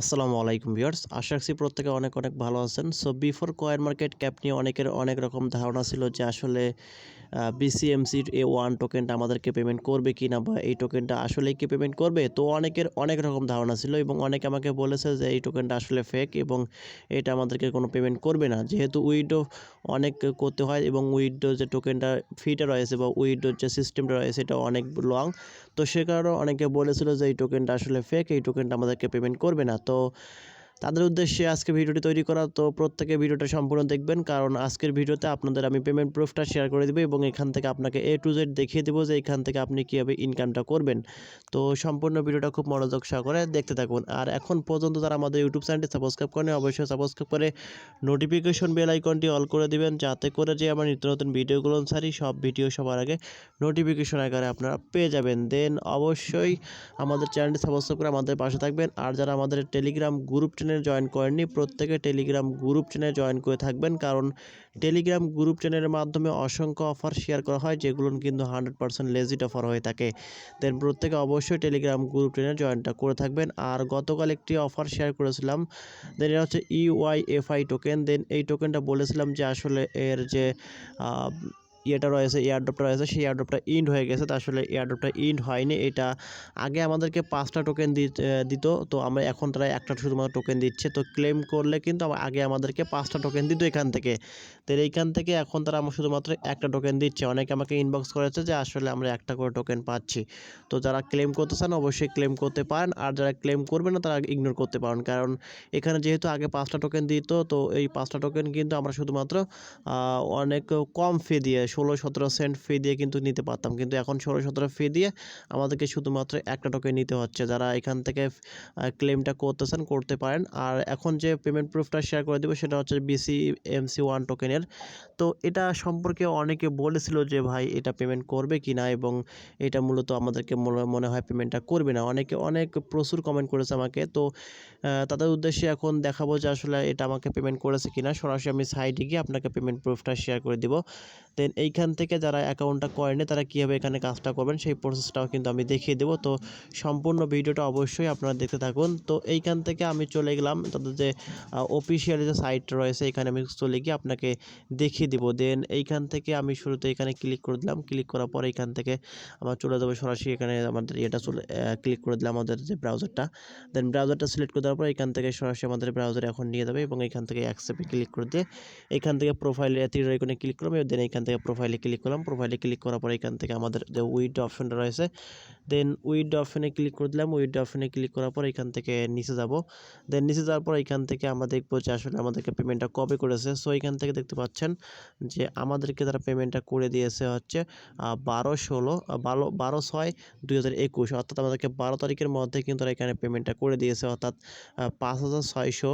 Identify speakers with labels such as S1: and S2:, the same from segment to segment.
S1: আসসালামু আলাইকুম ভিউয়ার্স। আশা রাখছি প্রত্যেকে অনেক অনেক ভালো আছেন। So before coin market cap নিয়ে অনেকের অনেক রকম ধারণা ছিল যে আসলে বিসিএমসির এ ওয়ান টোকেনটা আমাদেরকে পেমেন্ট করবে কি না বা এই টোকেনটা আসলেই কি পেমেন্ট করবে? তো অনেকের অনেক রকম ধারণা ছিল এবং অনেকে আমাকে বলেছে যে এই টোকেনটা আসলে ফেক এবং এটা আমাদেরকে কোনো পেমেন্ট করবে না। যেহেতু উইডো অনেক করতে হয় এবং উইডো যে টোকেনটা ফিটা রয়েছে বা উইডোর যে সিস্টেমটা রয়েছে এটা অনেক লং তো সে কারণে অনেকে বলেছিল যে এই টোকেনটা আসলে ফেক এই টোকেনটা আমাদেরকে পেমেন্ট করবে না। তো তাদের উদ্দেশ্যে আজকে ভিডিওটি তৈরি করা, তো প্রত্যেকে ভিডিওটা সম্পূর্ণ দেখবেন। কারণ আজকের ভিডিওতে আপনাদের আমি পেমেন্ট প্রুফটা শেয়ার করে দেবো এবং এখান থেকে আপনাকে এ টু জেড দেখিয়ে দেবো যে এখান থেকে আপনি কীভাবে ইনকামটা করবেন। তো সম্পূর্ণ ভিডিওটা খুব মনোযোগ সহকারে দেখতে থাকুন। আর এখন পর্যন্ত তারা আমাদের ইউটিউব চ্যানেলটি সাবস্ক্রাইব করেন অবশ্যই সাবস্ক্রাইব করে নোটিফিকেশন বেল আইকনটি অল করে দিবেন, যাতে করে যে আমার নিত্য নতুন ভিডিওগুলো ছাড়ি সব ভিডিও সবার আগে নোটিফিকেশন আকারে আপনারা পেয়ে যাবেন। দেন অবশ্যই আমাদের চ্যানেলটি সাবস্ক্রাইব করে আমাদের পাশে থাকবেন। আর যারা আমাদের টেলিগ্রাম গ্রুপ চ্যানেল জয়েন করেননি। প্রত্যেকে টেলিগ্রাম গ্রুপ চ্যানেল জয়েন করে থাকবেন। কারণ টেলিগ্রাম গ্রুপ চ্যানেলের মাধ্যমে অসংখ্য অফার শেয়ার করা হয় যেগুলো কিন্তু হান্ড্রেড পার্সেন্ট লেজিট অফার হয়ে থাকে। দেন প্রত্যেকে অবশ্যই টেলিগ্রাম গ্রুপ চ্যানেল জয়েনটা করে থাকবেন। আর গতকাল একটি অফার শেয়ার করেছিলাম। দেন এটা হচ্ছে ইউআইএফআই টোকেন দেন এই টোকেনটা বলেছিলাম যে আসলে এর যে ইয়েটা রয়েছে এয়ারড্রপটা রয়েছে, সেই এয়ারড্রপটা ইন্ড হয়ে গেছে, তো আসলে এয়ারড্রপটা ইন্ড হয়নি। এটা আগে আমাদেরকে পাঁচটা টোকেন দিত, তো আমরা এখন তারা একটা শুধুমাত্র টোকেন দিচ্ছে, তো ক্লেম করলে কিন্তু আগে আমাদেরকে পাঁচটা টোকেন দিত এখান থেকে। তো এইখান থেকে এখন তারা আমার শুধুমাত্র একটা টোকেন দিচ্ছে। অনেকে আমাকে ইনবক্স করেছে যে আসলে আমরা একটা করে টোকেন পাচ্ছি। তো যারা ক্লেম করতে চান অবশ্যই ক্লেম করতে পারেন, আর যারা ক্লেম করবে না তারা ইগনোর করতে পারেন। কারণ এখানে যেহেতু আগে পাঁচটা টোকেন দিত, তো এই পাঁচটা টোকেন কিন্তু আমরা শুধুমাত্র অনেক কম ফি দিয়ে ষোলো সতেরো সেন্ট ফি দিয়ে কিন্তু নিতে পারতাম। কিন্তু এখন ষোলো সতেরো ফি দিয়ে আমাদেরকে শুধুমাত্র একটা টোকেন নিতে হচ্ছে। যারা এখান থেকে ক্লেমটা করতেছেন, করতে পারেন। আর এখন যে পেমেন্ট প্রুফটা শেয়ার করে দেবো সেটা হচ্ছে বিসি এমসি ওয়ান টোকেনের তো এটা সম্পর্কে অনেকে বলেছিল যে, ভাই, এটা পেমেন্ট করবে কি না? এবং এটা মূলত আমাদেরকে মনে- হয় পেমেন্টটা করবে না। অনেকে, অনেক প্রচুর কমেন্ট করেছে আমাকে। তো তাদের উদ্দেশ্যে এখন দেখাবো যে আসলে এটা আমাকে পেমেন্ট করেছে কিনা। সরাসরি আমি সাইডে গিয়ে আপনাকে পেমেন্ট প্রুফটা শেয়ার করে দিব। দেন এইখান থেকে যারা অ্যাকাউন্টটা করেনি তারা কীভাবে এখানে কাজটা করবেন, সেই প্রসেসটাও কিন্তু আমি দেখিয়ে দেবো। তো সম্পূর্ণ ভিডিওটা অবশ্যই আপনারা দেখতে থাকুন। তো এইখান থেকে আমি চলে গেলাম। তাদের যে অফিসিয়াল যে সাইট রয়েছে, এখানে আমি চলে গিয়ে আপনাকে দেখিয়ে দেবো। দেন এইখান থেকে আমি শুরুতে এখানে ক্লিক করে দিলাম। ক্লিক করার পর এইখান থেকে আমার চলে যাবে সরাসরি এখানে আমাদের এটা চলে ক্লিক করে দিলাম আমাদের যে ব্রাউজারটা দেন ব্রাউজারটা সিলেক্ট করে দেওয়ার পর এখান থেকে সরাসরি আমাদের ব্রাউজার এখন নিয়ে যাবে এবং এখান থেকে অ্যাকসেপ্টে ক্লিক করে দিয়ে এখান থেকে প্রোফাইলে তীর ক্লিক করলাম। দেন এখান থেকে প্রোফাইলে ক্লিক করলাম। প্রোফাইলে ক্লিক করার পর এখান থেকে আমাদের যে উইড অপশনটা রয়েছে দেন উইড অপশনে ক্লিক করে দিলাম। উইড অপশনে ক্লিক করার পর এখান থেকে নিচে যাব। দেন নিচে যাওয়ার পর এখান থেকে আমরা দেখব যে আসলে আমাদেরকে পেমেন্টটা কবে করেছে। সো এখান থেকে দেখতে পাচ্ছেন যে আমাদেরকে তারা পেমেন্টটা করে দিয়েছে হচ্ছে বারো ষোলো বারো বারো ছয় দুই হাজার একুশ। অর্থাৎ আমাদেরকে বারো তারিখের মধ্যে কিন্তু তারা এখানে পেমেন্টটা করে দিয়েছে। অর্থাৎ পাঁচ হাজার ছয়শো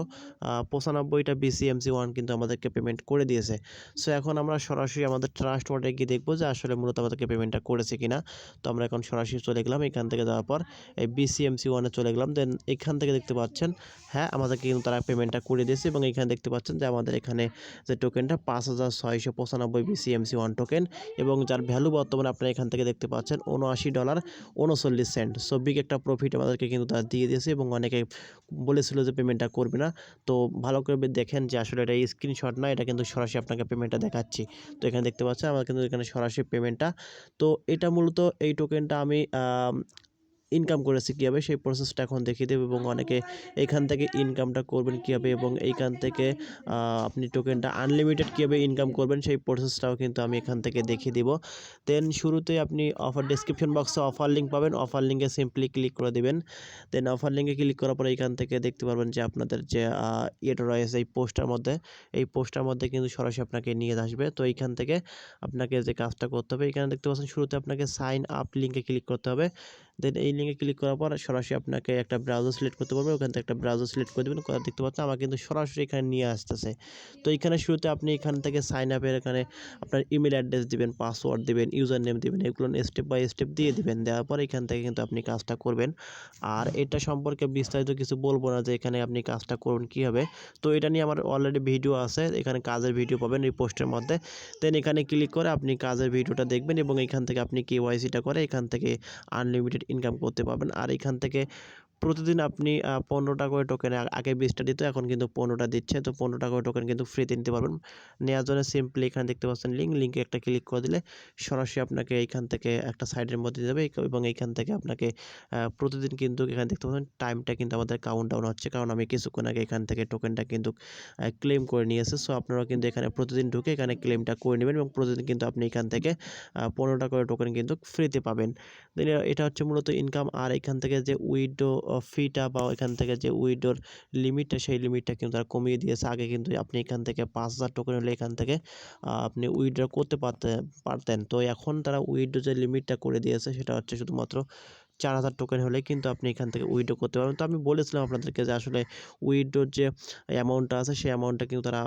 S1: পঁচানব্বইটা বিসিএমসি ওয়ান কিন্তু আমাদেরকে পেমেন্ট করে দিয়েছে। সো এখন আমরা সরাসরি আমাদের ট্রাস্ট ওয়ার্ডে গিয়ে দেখব যে আসলে মূলত আমাদেরকে পেমেন্টটা করেছে কিনা। তো আমরা এখন সরাসরি চলে গেলাম এখান থেকে যাওয়ার পর এই বিসিএমসি ওয়ানে চলে গেলাম। দেন এখান থেকে দেখতে পাচ্ছেন হ্যাঁ আমাদেরকে কিন্তু তারা পেমেন্টটা করে দিয়েছে এবং এখানে দেখতে পাচ্ছেন যে আমাদের এখানে যে টোকেনটা পাঁচ হাজার ছয়শো পঁচানব্বই বিসিএমসি ওয়ান টোকেন এবং যার ভ্যালু বর্তমানে আপনারা এখান থেকে দেখতে পাচ্ছেন উনআশি ডলার উনচল্লিশ সেন্ট সো বিগ একটা প্রফিট আমাদেরকে কিন্তু তারা দিয়ে দিয়েছে এবং অনেকে বলেছিল যে পেমেন্টটা করবে না। তো ভালো করে দেখেন যে আসলে এটা স্ক্রিনশট না, এটা কিন্তু সরাসরি আপনাকে পেমেন্টটা দেখাচ্ছি। তো এখানে দেখতে আমার কিন্তু এখানে সরাসরি পেমেন্টটা তো এটা মূলত এই টোকেনটা আম, ইনকাম করেছে কীভাবে, সেই প্রসেসটা এখন দেখিয়ে দেবো এবং অনেকে এখান থেকে ইনকামটা করবেন কীভাবে এবং এইখান থেকে আপনি টোকেনটা আনলিমিটেড কীভাবে ইনকাম করবেন, সেই প্রসেসটাও কিন্তু আমি এখান থেকে দেখিয়ে দিব। দেন শুরুতে আপনি অফার ডিসক্রিপশন বক্সে অফার লিঙ্ক পাবেন অফার লিঙ্কে সিম্পলি ক্লিক করে দেবেন। দেন অফার লিঙ্কে ক্লিক করার পরে এখান থেকে দেখতে পারবেন যে আপনাদের যে ইয়েটা রয়েছে এই পোস্টার মধ্যে, এই পোস্টার মধ্যে কিন্তু সরাসরি আপনাকে নিয়ে আসবে। তো এইখান থেকে আপনাকে যে কাজটা করতে হবে, এখানে দেখতে পাচ্ছেন শুরুতে আপনাকে সাইন আপ লিঙ্কে ক্লিক করতে হবে। দেন এই লিঙ্কে ক্লিক করার পর সরাসরি আপনাকে একটা ব্রাউজার সিলেক্ট করতে পারবে ওখান থেকে একটা ব্রাউজার সিলেক্ট করে দেবেন। দেখতে পাচ্ছেন আমার কিন্তু সরাসরি এখানে নিয়ে আসতেছে। তো এখানে শুরুতে আপনি এখান থেকে সাইন আপের এখানে আপনার ইমেল অ্যাড্রেস দিবেন পাসওয়ার্ড দিবেন ইউজার নেম দিবেন, এগুলো স্টেপ বাই স্টেপ দিয়ে দিবেন। দেওয়ার পর এখান থেকে কিন্তু আপনি কাজটা করবেন। আর এটা সম্পর্কে বিস্তারিত কিছু বলব না যে এখানে আপনি কাজটা করবেন কীভাবে। তো এটা নিয়ে আমার অলরেডি ভিডিও আছে। এখানে কাজের ভিডিও পাবেন এই পোস্টের মধ্যে। দেন এখানে ক্লিক করে আপনি কাজের ভিডিওটা দেখবেন এবং এখান থেকে আপনি কেওয়াইসিটা করে এখান থেকে আনলিমিটেড ইনকাম করতে পারবেন। আর এখান থেকে প্রতিদিন আপনি আ ১৫ টা করে টোকেন আগে বিশটা দিত এখন কিন্তু পনেরোটা দিচ্ছে। তো ১৫ টা করে টোকেন কিন্তু ফ্রিতে নিতে পারবেন। নেওয়ার জন্য সিম্পলি এখানে দেখতে পাচ্ছেন লিঙ্ক, লিঙ্কে একটা ক্লিক করে দিলে সরাসরি আপনাকে এইখান থেকে একটা সাইডের মধ্যে যাবে এবং এইখান থেকে আপনাকে প্রতিদিন কিন্তু এখানে দেখতে পাচ্ছেন টাইমটা কিন্তু আমাদের কাউন্টডাউন হচ্ছে। কারণ আমি কিছুক্ষণ আগে এখান থেকে টোকেনটা কিন্তু ক্লেম করে নিয়েছি। সো আপনারা কিন্তু এখানে প্রতিদিন ঢুকে এখানে ক্লেমটা করে নেবেন এবং প্রতিদিন কিন্তু আপনি এখান থেকে আ ১৫ টা করে টোকেন কিন্তু ফ্রিতে পাবেন। এটা হচ্ছে মূলত ইনকাম আর এখান থেকে যে উইথড্র অ ফিটা বা এখান থেকে যে উইডোর লিমিটটা সেই লিমিটটা কিন্তু তারা কমিয়ে দিয়েছে। আগে কিন্তু আপনি এখান থেকে ৫,০০০ টোকেন হলে এখান থেকে আপনি উইড্র করতে পারতে পারতেন। তো এখন তারা উইথড্র যে লিমিটটা করে দিয়েছে সেটা হচ্ছে শুধুমাত্র ৪,০০০ টোকেন হলে কিন্তু আপনি এখান থেকে উইথড্র করতে পারবেন। তো আমি বলেছিলাম আপনাদেরকে যে আসলে উইথড্রর যে অ্যামাউন্টটা আছে সেই অ্যামাউন্টটা কিন্তু তারা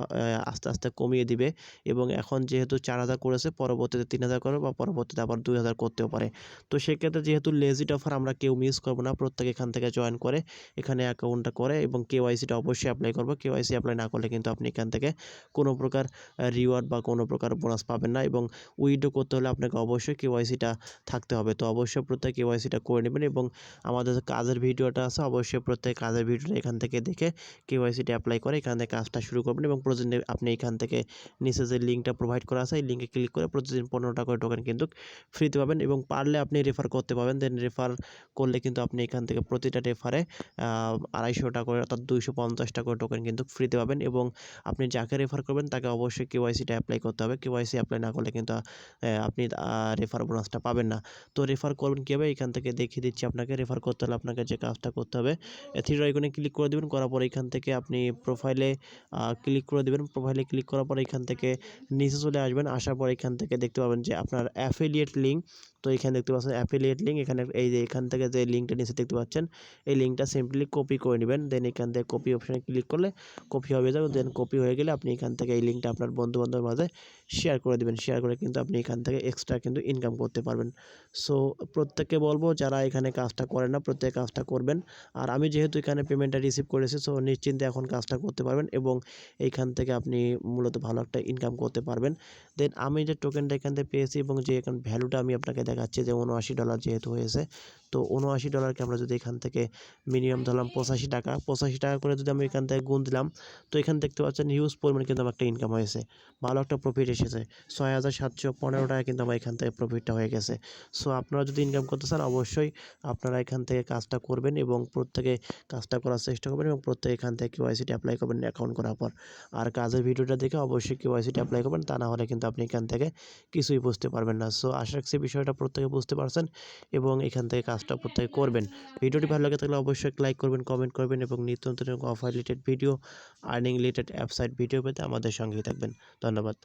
S1: আস্তে, আস্তে কমিয়ে দিবে এবং এখন যেহেতু ৪,০০০ করেছে পরবর্তীতে ৩,০০০ করবে বা পরবর্তীতে আবার ২,০০০ করতেও পারে। তো সেক্ষেত্রে যেহেতু লেজিট অফার আমরা কেউ মিস করব না। প্রত্যেকে এখান থেকে জয়েন করে এখানে অ্যাকাউন্টটা করে এবং কেওয়াইসিটা অবশ্যই এপ্লাই করব। কেওয়াইসি অ্যাপ্লাই না করলে কিন্তু আপনি এখান থেকে কোনো প্রকার রিওয়ার্ড বা কোনো প্রকার বোনাস পাবেন না এবং উইথড্র করতে হলে আপনাকে অবশ্যই কেওয়াইসিটা থাকতে হবে। তো অবশ্যই প্রত্যেকে কেওয়াইসিটা করে নেবেন এবং আমাদের কাজের ভিডিওটা আছে, অবশ্যই প্রত্যেক কাজের ভিডিওটা এখান থেকে দেখে কেওয়াইসিটা অ্যাপ্লাই করে এখান থেকে কাজটা শুরু করবেন এবং প্রতিদিন আপনি এখান থেকে নিচে যে লিঙ্কটা প্রোভাইড করা আছে, এই লিঙ্কে ক্লিক করে প্রতিদিন পনেরো টাকা করে টোকেন কিন্তু ফ্রিতে পাবেন এবং পারলে আপনি রেফার করতে পারবেন। দেন রেফার করলে কিন্তু আপনি এখান থেকে প্রতিটা রেফারে আড়াইশো টাকা করে অর্থাৎ ২৫০ টা করে টোকেন কিন্তু ফ্রিতে পাবেন এবং আপনি যাকে রেফার করবেন তাকে অবশ্যই কেওয়াইসিটা অ্যাপ্লাই করতে হবে। কেওয়াইসি অ্যাপ্লাই না করলে কিন্তু আপনি রেফার বোনাসটা পাবেন না। তো রেফার করবেন কীভাবে এখান থেকে দেখিয়ে দিচ্ছি, আপনাকে। রেফার করতে হলে আপনাকে যে কাজটা করতে হবে থ্রি আইকনে ক্লিক করে দেবেন, করার পর এখান থেকে আপনি প্রোফাইলে ক্লিক করে দেবেন প্রোফাইলে ক্লিক করার পর এখান থেকে নিচে চলে আসবেন। আসার পর এখান থেকে দেখতে পাবেন যে আপনার অ্যাফিলিয়েট লিঙ্ক তো এখানে দেখতে পাচ্ছেন অ্যাফিলিয়েট লিঙ্ক এখানে এই যে এখান থেকে যে লিঙ্কটা নিচে দেখতে পাচ্ছেন, এই লিঙ্কটা সিম্পলি কপি করে নেবেন। দেন এখান থেকে কপি অপশানে ক্লিক করলে কপি হয়ে যাবে। দেন কপি হয়ে গেলে আপনি এখান থেকে এই লিঙ্কটা আপনার বন্ধু-বান্ধবের মাঝে শেয়ার করে দিবেন। শেয়ার করে কিন্তু আপনি এখান থেকে এক্সট্রা কিন্তু ইনকাম করতে পারবেন। সো প্রত্যেককে বলব যারা এখানে কাজটা করে না, প্রত্যেক কাজটা করবেন। আর আমি যেহেতু এখানে পেমেন্টটা রিসিভ করেছি সো নিশ্চিন্তে এখন কাজটা করতে পারবেন এবং এইখান থেকে আপনি মূলত ভালো একটা ইনকাম করতে পারবেন। দেন আমি যে টোকেনটা এখান থেকে পেয়েছি এবং যে এখন ভ্যালুটা আমি আপনাকে দেখাচ্ছি যে $৭৯ যেহেতু হয়েছে তো $৭৯ আমরা যদি এখান থেকে মিনিমাম ধরলাম ৳৮৫ টাকা, ৳৮৫ টাকা করে যদি আমি এখান থেকে গুণ দিলাম তো এখানে দেখতে পাচ্ছেন হিউজ পরিমাণে কিন্তু আমার একটা ইনকাম হয়েছে। ভালো একটা প্রফিট এসেছে। ৳৬,৭১৫ কিন্তু আমার এখান থেকে প্রফিটটা হয়ে গেছে। সো আপনারা যদি ইনকাম করতে চান অবশ্যই আপনারা এখান থেকে কাজটা করবেন এবং প্রত্যেকে কাজটা করার চেষ্টা করবেন এবং প্রত্যেকে এখান থেকে কেওয়াইসিটা অ্যাপ্লাই করবেন অ্যাকাউন্ট করার পর। আর কাজের ভিডিওটা দেখে অবশ্যই কেওয়াইসিটা অ্যাপ্লাই করবেন। তা না হলে কিন্তু আপনি এখান থেকে কিছুই বুঝতে পারবেন না। সো আশা রাখছি বিষয়টা প্রত্যেকে বুঝতে পারছেন এবং এখান থেকে কাজটা প্রত্যেকে করবেন। ভিডিওটি ভালো লাগে থাকলে অবশ্যই লাইক করবেন, কমেন্ট করবেন এবং নিত্য নতুন offer related video, earning related app site video পেতে আমাদের সঙ্গেই থাকবেন। ধন্যবাদ।